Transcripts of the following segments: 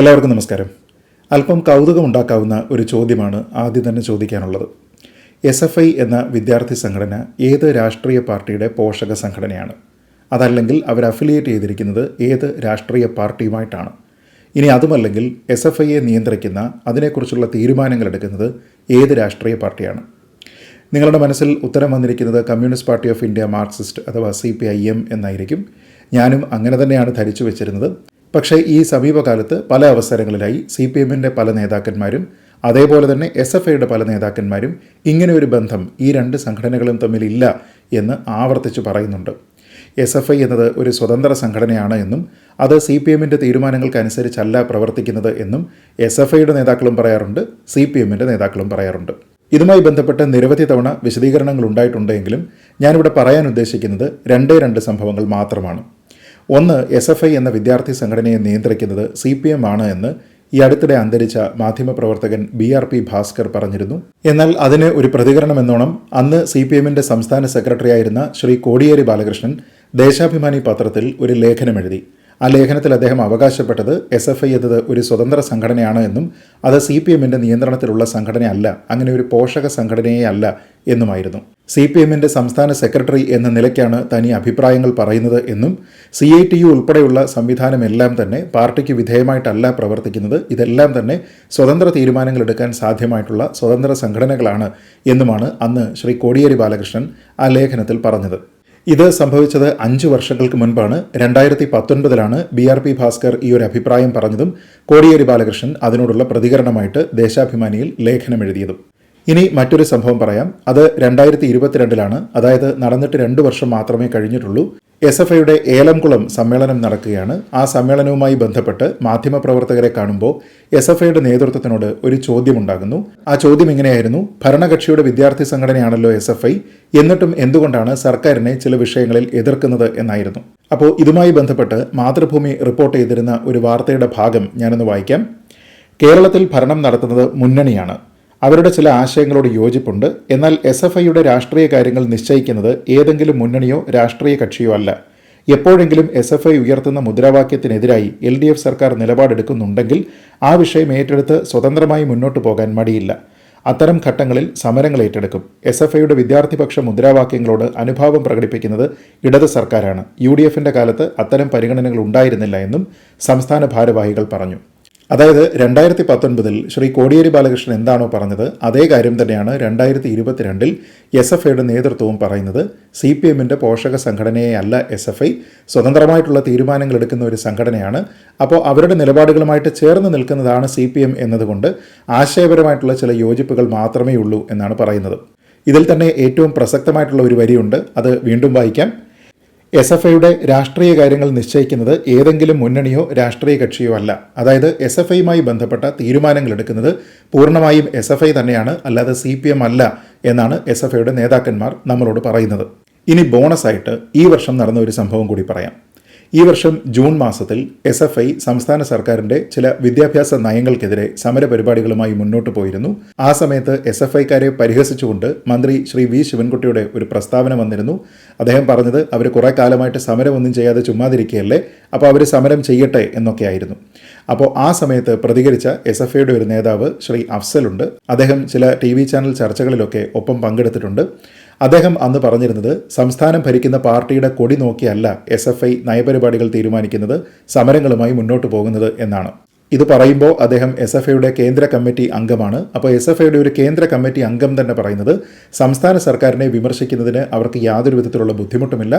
എല്ലാവർക്കും നമസ്കാരം. അല്പം കൗതുകമുണ്ടാക്കാവുന്ന ഒരു ചോദ്യമാണ് ആദ്യം തന്നെ ചോദിക്കാനുള്ളത്. എസ് എഫ് ഐ എന്ന വിദ്യാർത്ഥി സംഘടന ഏത് രാഷ്ട്രീയ പാർട്ടിയുടെ പോഷക സംഘടനയാണ്? അതല്ലെങ്കിൽ അവർ അഫിലിയേറ്റ് ചെയ്തിരിക്കുന്നത് ഏത് രാഷ്ട്രീയ പാർട്ടിയുമായിട്ടാണ്? ഇനി അതുമല്ലെങ്കിൽ എസ് എഫ് ഐയെ നിയന്ത്രിക്കുന്ന അതിനെക്കുറിച്ചുള്ള തീരുമാനങ്ങൾ എടുക്കുന്നത് ഏത് രാഷ്ട്രീയ പാർട്ടിയാണ്? നിങ്ങളുടെ മനസ്സിൽ ഉത്തരം വന്നിരിക്കുന്നത് Communist Party of India Marxist അഥവാ സി പി ഐ എം എന്നായിരിക്കും. ഞാനും അങ്ങനെ തന്നെയാണ് ധരിച്ചു വെച്ചിരുന്നത്. പക്ഷേ ഈ സമീപകാലത്ത് പല അവസരങ്ങളിലായി സി പി എമ്മിന്റെ പല നേതാക്കന്മാരും അതേപോലെ തന്നെ എസ് എഫ് ഐയുടെ പല നേതാക്കന്മാരും ഇങ്ങനെ ഒരു ബന്ധം ഈ രണ്ട് സംഘടനകളും തമ്മിലില്ല എന്ന് ആവർത്തിച്ച് പറയുന്നുണ്ട്. എസ് എഫ് ഐ എന്നത് ഒരു സ്വതന്ത്ര സംഘടനയാണ് എന്നും അത് സി പി എമ്മിന്റെ തീരുമാനങ്ങൾക്കനുസരിച്ചല്ല പ്രവർത്തിക്കുന്നത് എന്നും എസ് എഫ് ഐയുടെ നേതാക്കളും പറയാറുണ്ട് സി പി എമ്മിന്റെ നേതാക്കളും പറയാറുണ്ട്. ഇതുമായി ബന്ധപ്പെട്ട് നിരവധി തവണ വിശദീകരണങ്ങൾ ഉണ്ടായിട്ടുണ്ടെങ്കിലും ഞാനിവിടെ പറയാൻ ഉദ്ദേശിക്കുന്നത് രണ്ടേ രണ്ട് സംഭവങ്ങൾ മാത്രമാണ്. ഒന്ന് എസ് എഫ് ഐ എന്ന വിദ്യാർത്ഥി സംഘടനയെ നിയന്ത്രിക്കുന്നത് സി പി എം ആണ് എന്ന് ഈ അടുത്തിടെ അന്തരിച്ച മാധ്യമപ്രവർത്തകൻ ബി ആർ പി ഭാസ്കർ പറഞ്ഞിരുന്നു. എന്നാൽ അതിന് ഒരു പ്രതികരണം എന്നോണം അന്ന് സി പി എമ്മിന്റെ സംസ്ഥാന സെക്രട്ടറിയായിരുന്ന ശ്രീ കോടിയേരി ബാലകൃഷ്ണൻ ദേശാഭിമാനി പത്രത്തിൽ ഒരു ലേഖനം എഴുതി. ആ ലേഖനത്തിൽ അദ്ദേഹം അവകാശപ്പെട്ടത് എസ് എഫ് ഐ എന്നത് ഒരു സ്വതന്ത്ര സംഘടനയാണ് എന്നും അത് സി പി എമ്മിന്റെ നിയന്ത്രണത്തിലുള്ള സംഘടനയല്ല അങ്ങനെ ഒരു പോഷക സംഘടനയേ അല്ല എന്നുമായിരുന്നു. സി പി എമ്മിന്റെ സംസ്ഥാന സെക്രട്ടറി എന്ന നിലയ്ക്കാണ് തനി അഭിപ്രായങ്ങൾ പറയുന്നത് എന്നും സി ഐ ടി യു ഉൾപ്പെടെയുള്ള സംവിധാനമെല്ലാം തന്നെ പാർട്ടിക്ക് വിധേയമായിട്ടല്ല പ്രവർത്തിക്കുന്നത് ഇതെല്ലാം തന്നെ സ്വതന്ത്ര തീരുമാനങ്ങൾ എടുക്കാൻ സാധ്യമായിട്ടുള്ള സ്വതന്ത്ര സംഘടനകളാണ് എന്നുമാണ് അന്ന് ശ്രീ കോടിയേരി ബാലകൃഷ്ണൻ ആ ലേഖനത്തിൽ പറഞ്ഞത്. ഇത് സംഭവിച്ചത് അഞ്ചു വർഷങ്ങൾക്ക് മുൻപാണ്. രണ്ടായിരത്തി പത്തൊൻപതിലാണ് ബി ആർ പി ഭാസ്കർ ഈ ഒരു അഭിപ്രായം പറഞ്ഞതും കോടിയേരി ബാലകൃഷ്ണൻ അതിനോടുള്ള പ്രതികരണമായിട്ട് ദേശാഭിമാനിയിൽ ലേഖനം എഴുതിയതും ഇനി മറ്റൊരു സംഭവം പറയാം. അത് രണ്ടായിരത്തി ഇരുപത്തിരണ്ടിലാണ് അതായത് നടന്നിട്ട് രണ്ട് വർഷം മാത്രമേ കഴിഞ്ഞിട്ടുള്ളൂ. എസ് എഫ് ഐയുടെ ഏലംകുളം സമ്മേളനം നടക്കുകയാണ്. ആ സമ്മേളനവുമായി ബന്ധപ്പെട്ട് മാധ്യമപ്രവർത്തകരെ കാണുമ്പോൾ എസ് എഫ് ഐയുടെ നേതൃത്വത്തിനോട് ഒരു ചോദ്യമുണ്ടാകുന്നു. ആ ചോദ്യം ഇങ്ങനെയായിരുന്നു. ഭരണകക്ഷിയുടെ വിദ്യാർത്ഥി സംഘടനയാണല്ലോ എസ് എഫ് ഐ. എന്നിട്ടും എന്തുകൊണ്ടാണ് സർക്കാരിനെ ചില വിഷയങ്ങളിൽ എതിർക്കുന്നത് എന്നായിരുന്നു. അപ്പോൾ ഇതുമായി ബന്ധപ്പെട്ട് മാതൃഭൂമി റിപ്പോർട്ട് ചെയ്തിരുന്ന ഒരു വാർത്തയുടെ ഭാഗം ഞാനൊന്ന് വായിക്കാം. കേരളത്തിൽ ഭരണം നടത്തുന്നത് മുന്നണിയാണ്. അവരുടെ ചില ആശയങ്ങളോട് യോജിപ്പുണ്ട്. എന്നാൽ എസ് എഫ് ഐയുടെ രാഷ്ട്രീയ കാര്യങ്ങൾ നിശ്ചയിക്കുന്നത് ഏതെങ്കിലും മുന്നണിയോ രാഷ്ട്രീയ കക്ഷിയോ അല്ല. എപ്പോഴെങ്കിലും എസ് എഫ് ഐ ഉയർത്തുന്ന മുദ്രാവാക്യത്തിനെതിരായി എൽ ഡി എഫ് സർക്കാർ നിലപാടെടുക്കുന്നുണ്ടെങ്കിൽ ആ വിഷയം ഏറ്റെടുത്ത് സ്വതന്ത്രമായി മുന്നോട്ട് പോകാൻ മടിയില്ല. അത്തരം ഘട്ടങ്ങളിൽ സമരങ്ങൾ ഏറ്റെടുക്കും. എസ് എഫ് ഐയുടെ വിദ്യാർത്ഥിപക്ഷ മുദ്രാവാക്യങ്ങളോട് അനുഭാവം പ്രകടിപ്പിക്കുന്നത് ഇടത് സർക്കാരാണ്. യു ഡി കാലത്ത് അത്തരം പരിഗണനകൾ ഉണ്ടായിരുന്നില്ല എന്നും സംസ്ഥാന ഭാരവാഹികൾ പറഞ്ഞു. അതായത് രണ്ടായിരത്തി പത്തൊൻപതിൽ ശ്രീ കോടിയേരി ബാലകൃഷ്ണൻ എന്താണോ പറഞ്ഞത് അതേ കാര്യം തന്നെയാണ് രണ്ടായിരത്തി ഇരുപത്തിരണ്ടിൽ എസ് എഫ് ഐയുടെ നേതൃത്വവും പറയുന്നത്. സി പി എമ്മിന്റെ പോഷക സംഘടനയെ അല്ല എസ് എഫ് ഐ സ്വതന്ത്രമായിട്ടുള്ള തീരുമാനങ്ങൾ എടുക്കുന്ന ഒരു സംഘടനയാണ്. അപ്പോൾ അവരുടെ നിലപാടുകളുമായിട്ട് ചേർന്ന് നിൽക്കുന്നതാണ് സി പി എം എന്നതുകൊണ്ട് ആശയപരമായിട്ടുള്ള ചില യോജിപ്പുകൾ മാത്രമേ ഉള്ളൂ എന്നാണ് പറയുന്നത്. ഇതിൽ തന്നെ ഏറ്റവും പ്രസക്തമായിട്ടുള്ള ഒരു വരിയുണ്ട്. അത് വീണ്ടും വായിക്കാം. എസ് എഫ് ഐയുടെ രാഷ്ട്രീയ കാര്യങ്ങൾ നിശ്ചയിക്കുന്നത് ഏതെങ്കിലും മുന്നണിയോ രാഷ്ട്രീയ കക്ഷിയോ അല്ല. അതായത് എസ് എഫ് ഐയുമായി ബന്ധപ്പെട്ട തീരുമാനങ്ങൾ എടുക്കുന്നത് പൂർണമായും എസ് എഫ് ഐ തന്നെയാണ് അല്ലാതെ സി പി എം അല്ല എന്നാണ് എസ് എഫ് ഐയുടെ നേതാക്കന്മാർ നമ്മളോട് പറയുന്നത്. ഇനി ബോണസായിട്ട് ഈ വർഷം നടന്ന ഒരു സംഭവം കൂടി പറയാം. ഈ വർഷം ജൂൺ മാസത്തിൽ എസ് എഫ് ഐ സംസ്ഥാന സർക്കാരിന്റെ ചില വിദ്യാഭ്യാസ നയങ്ങൾക്കെതിരെ സമരപരിപാടികളുമായി മുന്നോട്ട് പോയിരുന്നു. ആ സമയത്ത് എസ് എഫ് ഐക്കാരെ പരിഹസിച്ചുകൊണ്ട് മന്ത്രി ശ്രീ വി ശിവൻകുട്ടിയുടെ ഒരു പ്രസ്താവന വന്നിരുന്നു. അദ്ദേഹം പറഞ്ഞത് അവർ കുറേ കാലമായിട്ട് സമരമൊന്നും ചെയ്യാതെ ചുമ്മാതിരിക്കുകയല്ലേ അപ്പോൾ അവർ സമരം ചെയ്യട്ടെ എന്നൊക്കെ ആയിരുന്നു അപ്പോൾ ആ സമയത്ത് പ്രതികരിച്ച എസ് എഫ് ഐയുടെ ഒരു നേതാവ് ശ്രീ അഫ്സലുണ്ട് അദ്ദേഹം ചില ടി വി ചാനൽ ചർച്ചകളിലൊക്കെ ഒപ്പം പങ്കെടുത്തിട്ടുണ്ട്. അദ്ദേഹം അന്ന് പറഞ്ഞിരുന്നത് സംസ്ഥാനം ഭരിക്കുന്ന പാർട്ടിയുടെ കൊടി നോക്കിയല്ല എസ് എഫ് ഐ നയപരിപാടികൾ തീരുമാനിക്കുന്നത് സമരങ്ങളുമായി മുന്നോട്ട് പോകുന്നത് എന്നാണ്. ഇത് പറയുമ്പോൾ അദ്ദേഹം എസ് എഫ് ഐയുടെ കേന്ദ്ര കമ്മിറ്റി അംഗമാണ്. അപ്പോൾ എസ് എഫ് ഐയുടെ ഒരു കേന്ദ്ര കമ്മിറ്റി അംഗം തന്നെ പറയുന്നത് സംസ്ഥാന സർക്കാരിനെ വിമർശിക്കുന്നതിന് അവർക്ക് യാതൊരു വിധത്തിലുള്ള ബുദ്ധിമുട്ടുമില്ല.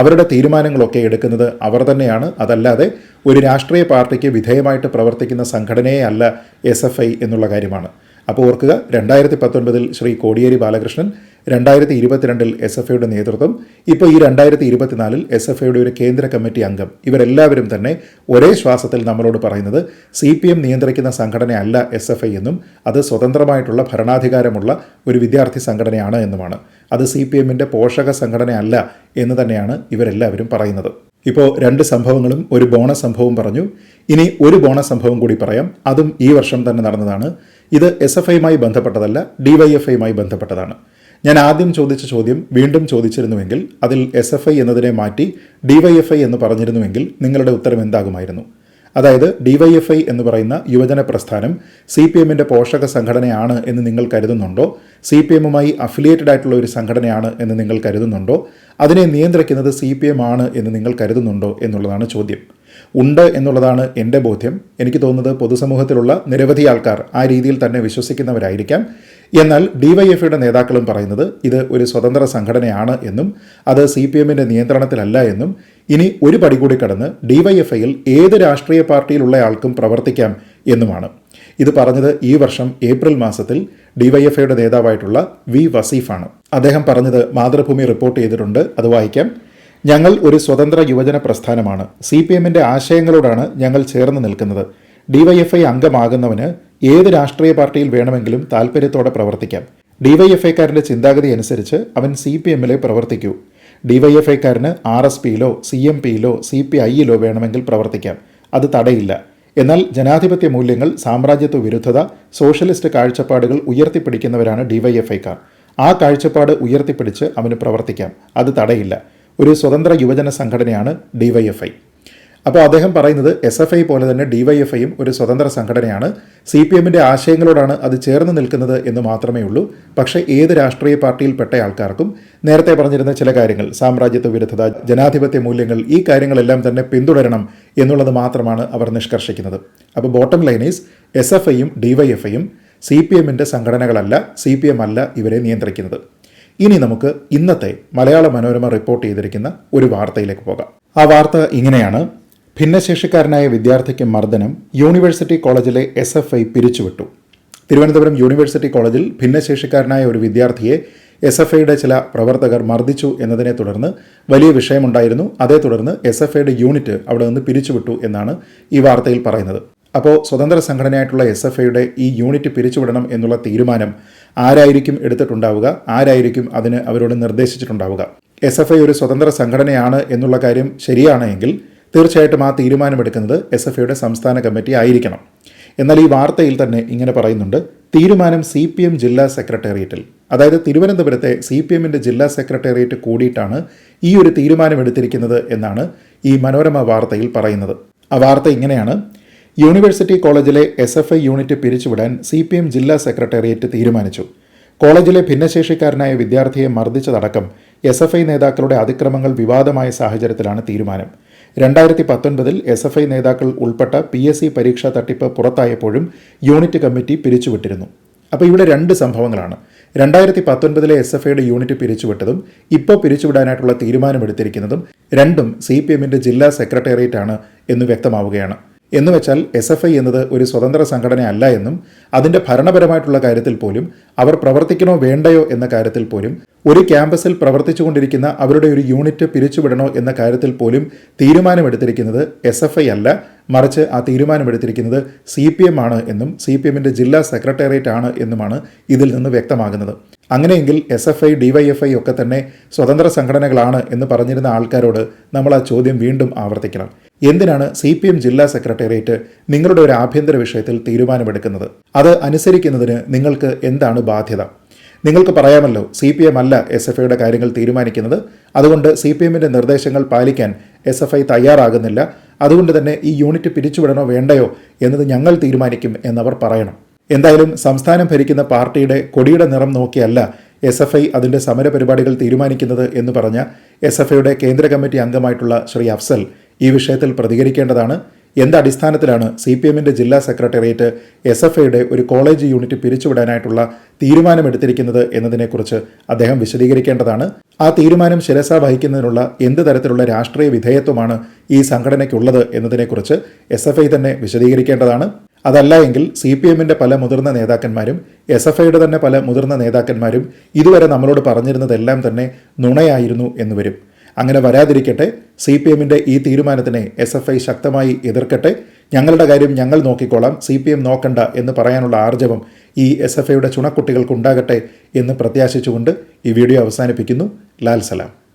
അവരുടെ തീരുമാനങ്ങളൊക്കെ എടുക്കുന്നത് അവർ തന്നെയാണ്. അതല്ലാതെ ഒരു രാഷ്ട്രീയ പാർട്ടിക്ക് വിധേയമായിട്ട് പ്രവർത്തിക്കുന്ന സംഘടനയെ അല്ല എസ് എഫ് ഐ എന്നുള്ള കാര്യമാണ്. അപ്പോൾ ഓർക്കുക രണ്ടായിരത്തി പത്തൊൻപതിൽ ശ്രീ കോടിയേരി ബാലകൃഷ്ണൻ രണ്ടായിരത്തി ഇരുപത്തിരണ്ടിൽ എസ് എഫ് ഐയുടെ നേതൃത്വം ഇപ്പോൾ ഈ രണ്ടായിരത്തി ഇരുപത്തിനാലിൽ എസ് എഫ് ഐയുടെ ഒരു കേന്ദ്ര കമ്മിറ്റി അംഗം. ഇവരെല്ലാവരും തന്നെ ഒരേ ശ്വാസത്തിൽ നമ്മളോട് പറയുന്നത് സി പി എം നിയന്ത്രിക്കുന്ന സംഘടനയല്ല എസ് എഫ് ഐ എന്നും അത് സ്വതന്ത്രമായിട്ടുള്ള ഭരണാധികാരമുള്ള ഒരു വിദ്യാർത്ഥി സംഘടനയാണ് എന്നുമാണ്. അത് സി പി എമ്മിന്റെ പോഷക സംഘടനയല്ല എന്ന് തന്നെയാണ് ഇവരെല്ലാവരും പറയുന്നത്. ഇപ്പോൾ രണ്ട് സംഭവങ്ങളും ഒരു ബോണസ് സംഭവം പറഞ്ഞു. ഇനി ഒരു ബോണസ് സംഭവം കൂടി പറയാം. അതും ഈ വർഷം തന്നെ നടന്നതാണ്. ഇത് എസ് എഫ് ഐയുമായി ബന്ധപ്പെട്ടതല്ല ഡിവൈഎഫ്ഐയുമായി ബന്ധപ്പെട്ടതാണ്. ഞാൻ ആദ്യം ചോദിച്ച ചോദ്യം വീണ്ടും ചോദിച്ചിരുന്നുവെങ്കിൽ അതിൽ എസ് എഫ് ഐ എന്നതിനെ മാറ്റി ഡിവൈഎഫ് ഐ എന്ന് പറഞ്ഞിരുന്നുവെങ്കിൽ നിങ്ങളുടെ ഉത്തരം എന്താകുമായിരുന്നു. അതായത് ഡിവൈഎഫ്ഐ എന്ന് പറയുന്ന യുവജന പ്രസ്ഥാനം സി പി എമ്മിന്റെ പോഷക സംഘടനയാണ് എന്ന് നിങ്ങൾ കരുതുന്നുണ്ടോ? സി പി എമ്മുമായി അഫിലിയേറ്റഡ് ആയിട്ടുള്ള ഒരു സംഘടനയാണ് എന്ന് നിങ്ങൾ കരുതുന്നുണ്ടോ? അതിനെ നിയന്ത്രിക്കുന്നത് സി പി എം ആണ് എന്ന് നിങ്ങൾ കരുതുന്നുണ്ടോ എന്നുള്ളതാണ് ചോദ്യം. ഉണ്ട് എന്നുള്ളതാണ് എന്റെ ബോധ്യം. എനിക്ക് തോന്നുന്നത് പൊതുസമൂഹത്തിലുള്ള നിരവധി ആൾക്കാർ ആ രീതിയിൽ തന്നെ വിശ്വസിക്കുന്നവരായിരിക്കാം. എന്നാൽ ഡിവൈഎഫ്ഐയുടെ നേതാക്കളും പറയുന്നത് ഇത് ഒരു സ്വതന്ത്ര സംഘടനയാണ് എന്നും അത് സി പി എമ്മിന്റെ നിയന്ത്രണത്തിലല്ല എന്നും ഇനി ഒരു പടി കൂടി കടന്ന് ഡിവൈഎഫ്ഐയിൽ ഏത് രാഷ്ട്രീയ പാർട്ടിയിലുള്ള ആൾക്കും പ്രവർത്തിക്കാം എന്നുമാണ്. ഇത് പറഞ്ഞത് ഈ വർഷം ഏപ്രിൽ മാസത്തിൽ ഡിവൈഎഫ്ഐയുടെ നേതാവായിട്ടുള്ള വി വസീഫാണ്. അദ്ദേഹം പറഞ്ഞത് മാതൃഭൂമി റിപ്പോർട്ട് ചെയ്തിട്ടുണ്ട് അത് വായിക്കാം. ഞങ്ങൾ ഒരു സ്വതന്ത്ര യുവജന പ്രസ്ഥാനമാണ്. സി പി എമ്മിന്റെ ആശയങ്ങളോടാണ് ഞങ്ങൾ ചേർന്ന് നിൽക്കുന്നത്. ഡിവൈഎഫ്ഐ അംഗമാകുന്നവന് ഏത് രാഷ്ട്രീയ പാർട്ടിയിൽ വേണമെങ്കിലും താൽപ്പര്യത്തോടെ പ്രവർത്തിക്കാം. ഡിവൈഎഫ്ഐക്കാരന്റെ ചിന്താഗതി അനുസരിച്ച് അവൻ സി പി എമ്മിലെ പ്രവർത്തിക്കൂ. ഡിവൈഎഫ്ഐക്കാരന് ആർ എസ് പിയിലോ സി എം പിയിലോ സി പി ഐയിലോ വേണമെങ്കിൽ പ്രവർത്തിക്കാം. അത് തടയില്ല. എന്നാൽ ജനാധിപത്യ മൂല്യങ്ങൾ സാമ്രാജ്യത്വ വിരുദ്ധത സോഷ്യലിസ്റ്റ് കാഴ്ചപ്പാടുകൾ ഉയർത്തിപ്പിടിക്കുന്നവരാണ് ഡിവൈഎഫ്ഐക്കാർ. ആ കാഴ്ചപ്പാട് ഉയർത്തിപ്പിടിച്ച് അവന് പ്രവർത്തിക്കാം. അത് തടയില്ല. ഒരു സ്വതന്ത്ര യുവജന സംഘടനയാണ് ഡിവൈഎഫ്ഐ. അപ്പോൾ അദ്ദേഹം പറയുന്നത് എസ് എഫ് ഐ പോലെ തന്നെ ഡിവൈഎഫ്ഐയും ഒരു സ്വതന്ത്ര സംഘടനയാണ്. സി പി എമ്മിന്റെ ആശയങ്ങളോടാണ് അത് ചേർന്ന് നിൽക്കുന്നത് എന്ന് മാത്രമേ ഉള്ളൂ. പക്ഷേ ഏത് രാഷ്ട്രീയ പാർട്ടിയിൽപ്പെട്ട ആൾക്കാർക്കും നേരത്തെ പറഞ്ഞിരുന്ന ചില കാര്യങ്ങൾ സാമ്രാജ്യത്വ വിരുദ്ധത ജനാധിപത്യ മൂല്യങ്ങൾ ഈ കാര്യങ്ങളെല്ലാം തന്നെ പിന്തുടരണം എന്നുള്ളത് മാത്രമാണ് അവർ നിഷ്കർഷിക്കുന്നത്. അപ്പോൾ ബോട്ടം ലൈനേഴ്സ് എസ് എഫ് ഐയും ഡിവൈഎഫ്ഐയും സി പി എമ്മിന്റെ സംഘടനകളല്ല സി പി എം അല്ല ഇവരെ നിയന്ത്രിക്കുന്നത്. ഇനി നമുക്ക് ഇന്നത്തെ മലയാള മനോരമ റിപ്പോർട്ട് ചെയ്തിരിക്കുന്ന ഒരു വാർത്തയിലേക്ക് പോകാം. ആ വാർത്ത ഇങ്ങനെയാണ്. ഭിന്നശേഷിക്കാരനായ വിദ്യാർത്ഥിക്ക് മർദ്ദനം യൂണിവേഴ്സിറ്റി കോളേജിലെ എസ് എഫ് ഐ പിരിച്ചുവിട്ടു. തിരുവനന്തപുരം യൂണിവേഴ്സിറ്റി കോളേജിൽ ഭിന്നശേഷിക്കാരനായ ഒരു വിദ്യാർത്ഥിയെ എസ് എഫ് ഐയുടെ ചില പ്രവർത്തകർ മർദ്ദിച്ചു എന്നതിനെ തുടർന്ന് വലിയ വിഷയമുണ്ടായിരുന്നു. അതേ തുടർന്ന് എസ് എഫ് ഐയുടെ യൂണിറ്റ് അവിടെ നിന്ന് പിരിച്ചുവിട്ടു എന്നാണ് ഈ വാർത്തയിൽ പറയുന്നത്. അപ്പോൾ സ്വതന്ത്ര സംഘടനയായിട്ടുള്ള എസ് എഫ് ഐയുടെ ഈ യൂണിറ്റ് പിരിച്ചുവിടണം എന്നുള്ള തീരുമാനം ആരായിരിക്കും എടുത്തിട്ടുണ്ടാവുക? ആരായിരിക്കും അതിന് അവരോട് നിർദ്ദേശിച്ചിട്ടുണ്ടാവുക? എസ് എഫ് ഐ ഒരു സ്വതന്ത്ര സംഘടനയാണ് എന്നുള്ള കാര്യം ശരിയാണ് എങ്കിൽ തീർച്ചയായിട്ടും ആ തീരുമാനമെടുക്കുന്നത് എസ് എഫ് ഐയുടെ സംസ്ഥാന കമ്മിറ്റി ആയിരിക്കണം. എന്നാൽ ഈ വാർത്തയിൽ തന്നെ ഇങ്ങനെ പറയുന്നുണ്ട് തീരുമാനം സി പി എം ജില്ലാ സെക്രട്ടേറിയറ്റിൽ. അതായത് തിരുവനന്തപുരത്തെ സി പി എമ്മിന്റെ ജില്ലാ സെക്രട്ടേറിയറ്റ് കൂടിയിട്ടാണ് ഈ ഒരു തീരുമാനമെടുത്തിരിക്കുന്നത് എന്നാണ് ഈ മനോരമ വാർത്തയിൽ പറയുന്നത്. ആ വാർത്ത ഇങ്ങനെയാണ് യൂണിവേഴ്സിറ്റി കോളേജിലെ എസ് എഫ് ഐ യൂണിറ്റ് പിരിച്ചുവിടാൻ സി പി എം ജില്ലാ സെക്രട്ടേറിയറ്റ് തീരുമാനിച്ചു. കോളേജിലെ ഭിന്നശേഷിക്കാരനായ വിദ്യാർത്ഥിയെ മർദ്ദിച്ചതടക്കം എസ് എഫ് ഐ നേതാക്കളുടെ അതിക്രമങ്ങൾ വിവാദമായ സാഹചര്യത്തിലാണ് തീരുമാനം. രണ്ടായിരത്തി പത്തൊൻപതിൽ എസ് എഫ് ഐ നേതാക്കൾ ഉൾപ്പെട്ട പി എസ് സി പരീക്ഷാ തട്ടിപ്പ് പുറത്തായപ്പോഴും യൂണിറ്റ് കമ്മിറ്റി പിരിച്ചുവിട്ടിരുന്നു. അപ്പോൾ ഇവിടെ രണ്ട് സംഭവങ്ങളാണ്. രണ്ടായിരത്തി പത്തൊൻപതിലെ എസ് എഫ് ഐയുടെ യൂണിറ്റ് പിരിച്ചുവിട്ടതും ഇപ്പോൾ പിരിച്ചുവിടാനായിട്ടുള്ള തീരുമാനമെടുത്തിരിക്കുന്നതും രണ്ടും സി പി എമ്മിന്റെ ജില്ലാ സെക്രട്ടേറിയറ്റ് ആണ് എന്ന് വ്യക്തമാവുകയാണ്. എന്ന് വെച്ചാൽ എസ് എഫ് ഐ എന്നത് ഒരു സ്വതന്ത്ര സംഘടന അല്ല എന്നും അതിന്റെ ഭരണപരമായിട്ടുള്ള കാര്യത്തിൽ പോലും അവർ പ്രവർത്തിക്കണോ വേണ്ടയോ എന്ന കാര്യത്തിൽ പോലും ഒരു ക്യാമ്പസിൽ പ്രവർത്തിച്ചുകൊണ്ടിരിക്കുന്ന അവരുടെ ഒരു യൂണിറ്റ് പിരിച്ചുവിടണോ എന്ന കാര്യത്തിൽ പോലും തീരുമാനമെടുത്തിരിക്കുന്നത് എസ് എഫ് ഐ അല്ല. മറിച്ച് ആ തീരുമാനമെടുത്തിരിക്കുന്നത് സി പി എം ആണ് എന്നും സി പി എമ്മിന്റെ ജില്ലാ സെക്രട്ടേറിയറ്റ് ആണ് എന്നുമാണ് ഇതിൽ നിന്ന് വ്യക്തമാകുന്നത്. അങ്ങനെയെങ്കിൽ എസ് എഫ് ഐ ഡിവൈഎഫ്ഐ ഒക്കെ തന്നെ സ്വതന്ത്ര സംഘടനകളാണ് എന്ന് പറഞ്ഞിരുന്ന ആൾക്കാരോട് നമ്മൾ ആ ചോദ്യം വീണ്ടും ആവർത്തിക്കണം. എന്തിനാണ് സി പി എം ജില്ലാ സെക്രട്ടേറിയറ്റ് നിങ്ങളുടെ ഒരു ആഭ്യന്തര വിഷയത്തിൽ തീരുമാനമെടുക്കുന്നത്? അത് അനുസരിക്കുന്നതിന് നിങ്ങൾക്ക് എന്താണ് ബാധ്യത? നിങ്ങൾക്ക് പറയാമല്ലോ സി പി എം അല്ല എസ് എഫ് ഐയുടെ കാര്യങ്ങൾ തീരുമാനിക്കുന്നത്. അതുകൊണ്ട് സി പി എമ്മിന്റെ നിർദ്ദേശങ്ങൾ പാലിക്കാൻ എസ് എഫ് ഐ തയ്യാറാകുന്നില്ല. അതുകൊണ്ട് തന്നെ ഈ യൂണിറ്റ് പിരിച്ചുവിടണോ വേണ്ടയോ എന്നത് ഞങ്ങൾ തീരുമാനിക്കും എന്നവർ പറയണം. എന്തായാലും സംസ്ഥാനം ഭരിക്കുന്ന പാർട്ടിയുടെ കൊടിയുടെ നിറം നോക്കിയല്ല എസ് എഫ് ഐ അതിന്റെ സമരപരിപാടികൾ തീരുമാനിക്കുന്നത് എന്ന് പറഞ്ഞ എസ് എഫ് ഐയുടെ കേന്ദ്ര കമ്മിറ്റി അംഗമായിട്ടുള്ള ശ്രീ അഫ്സൽ ഈ വിഷയത്തിൽ പ്രതികരിക്കേണ്ടതാണ്. എന്ത് അടിസ്ഥാനത്തിലാണ് സി പി എമ്മിന്റെ ജില്ലാ സെക്രട്ടേറിയറ്റ് എസ് എഫ് ഐയുടെ ഒരു കോളേജ് യൂണിറ്റ് പിരിച്ചുവിടാനായിട്ടുള്ള തീരുമാനമെടുത്തിരിക്കുന്നത് എന്നതിനെക്കുറിച്ച് അദ്ദേഹം വിശദീകരിക്കേണ്ടതാണ്. ആ തീരുമാനം ശിരസ വഹിക്കുന്നതിനുള്ള എന്ത് തരത്തിലുള്ള രാഷ്ട്രീയ വിധേയത്വമാണ് ഈ സംഘടനയ്ക്കുള്ളത് എന്നതിനെക്കുറിച്ച് എസ് എഫ് ഐ തന്നെ വിശദീകരിക്കേണ്ടതാണ്. അതല്ല എങ്കിൽ സി പി എമ്മിന്റെ പല മുതിർന്ന നേതാക്കന്മാരും എസ് എഫ് ഐയുടെ തന്നെ പല മുതിർന്ന നേതാക്കന്മാരും ഇതുവരെ നമ്മളോട് പറഞ്ഞിരുന്നതെല്ലാം തന്നെ നുണയായിരുന്നു എന്ന് വരും. അങ്ങനെ വരാതിരിക്കട്ടെ. സി പി എമ്മിന്റെ ഈ തീരുമാനത്തിനെ എസ് എഫ് ഐ ശക്തമായി എതിർക്കട്ടെ. ഞങ്ങളുടെ കാര്യം ഞങ്ങൾ നോക്കിക്കോളാം. സി പി എം നോക്കണ്ട എന്ന് പറയാനുള്ള ആർജവം ഈ എസ് എഫ് ഐയുടെ ചുണക്കുട്ടികൾക്കുണ്ടാകട്ടെ എന്ന് പ്രത്യാശിച്ചുകൊണ്ട് ഈ വീഡിയോ അവസാനിപ്പിക്കുന്നു. ലാൽ സലാം.